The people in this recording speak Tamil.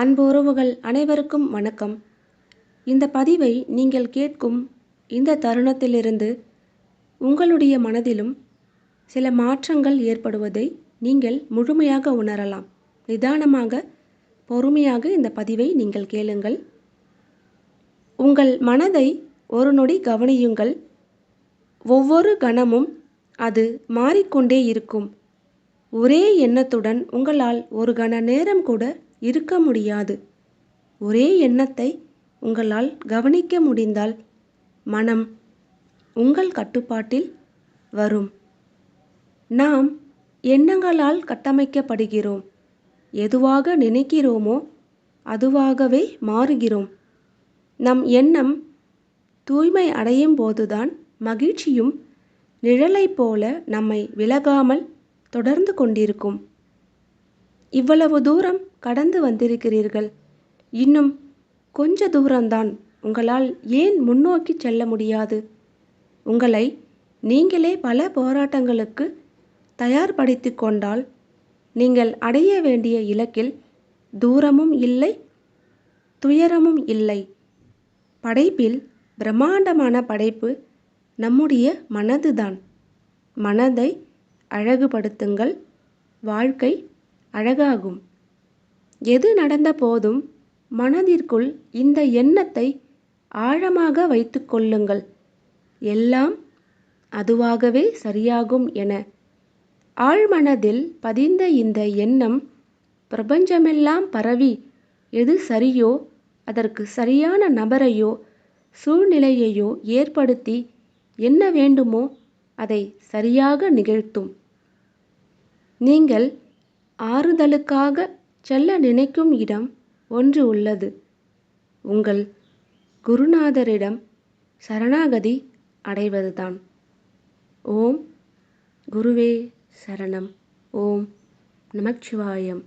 அன்பு உறவுகள் அனைவருக்கும் வணக்கம். இந்த பதிவை நீங்கள் கேட்கும் இந்த தருணத்திலிருந்து உங்களுடைய மனதிலும் சில மாற்றங்கள் ஏற்படுவதை நீங்கள் முழுமையாக உணரலாம். நிதானமாக பொறுமையாக இந்த பதிவை நீங்கள் கேளுங்கள். உங்கள் மனதை ஒரு நொடி கவனியுங்கள். ஒவ்வொரு கணமும் அது மாறிக்கொண்டே இருக்கும். ஒரே எண்ணத்துடன் உங்களால் ஒரு கண நேரம் கூட இருக்க முடியாது. ஒரே எண்ணத்தை உங்களால் கவனிக்க முடிந்தால் மனம் உங்கள் கட்டுப்பாட்டில் வரும். நாம் எண்ணங்களால் கட்டமைக்கப்படுகிறோம். எதுவாக நினைக்கிறோமோ அதுவாகவே மாறுகிறோம். நம் எண்ணம் தூய்மை அடையும் போதுதான் மகிழ்ச்சியும் நிழலைப் போல நம்மை விலகாமல் தொடர்ந்து கொண்டிருக்கும். இவ்வளவு தூரம் கடந்து வந்திருக்கிறீர்கள். இன்னும் கொஞ்ச தூரம்தான் உங்களால் ஏன் முன்னோக்கி செல்ல முடியாது? உங்களை நீங்களே பல போராட்டங்களுக்கு தயார்படுத்தி கொண்டால் நீங்கள் அடைய வேண்டிய இலக்கில் தூரமும் இல்லை துயரமும் இல்லை. படைப்பில் பிரம்மாண்டமான படைப்பு நம்முடைய மனதுதான். மனதை அழகுபடுத்துங்கள். வாழ்க்கை அழகாகும். எது நடந்த போதும் மனதிற்குள் இந்த எண்ணத்தை ஆழமாக வைத்து கொள்ளுங்கள். எல்லாம் அதுவாகவே சரியாகும் என. ஆழ்மனதில் பதிந்த இந்த எண்ணம் பிரபஞ்சமெல்லாம் பரவி எது சரியோ அதற்கு சரியான நபரையோ சூழ்நிலையையோ ஏற்படுத்தி என்ன வேண்டுமோ அதை சரியாக நிகழ்த்தும். நீங்கள் ஆறுதலுக்காக செல்ல நினைக்கும் இடம் ஒன்று உள்ளது. உங்கள் குருநாதரிடம் சரணாகதி அடைவதுதான். ஓம் குருவே சரணம். ஓம் நமச்சிவாயம்.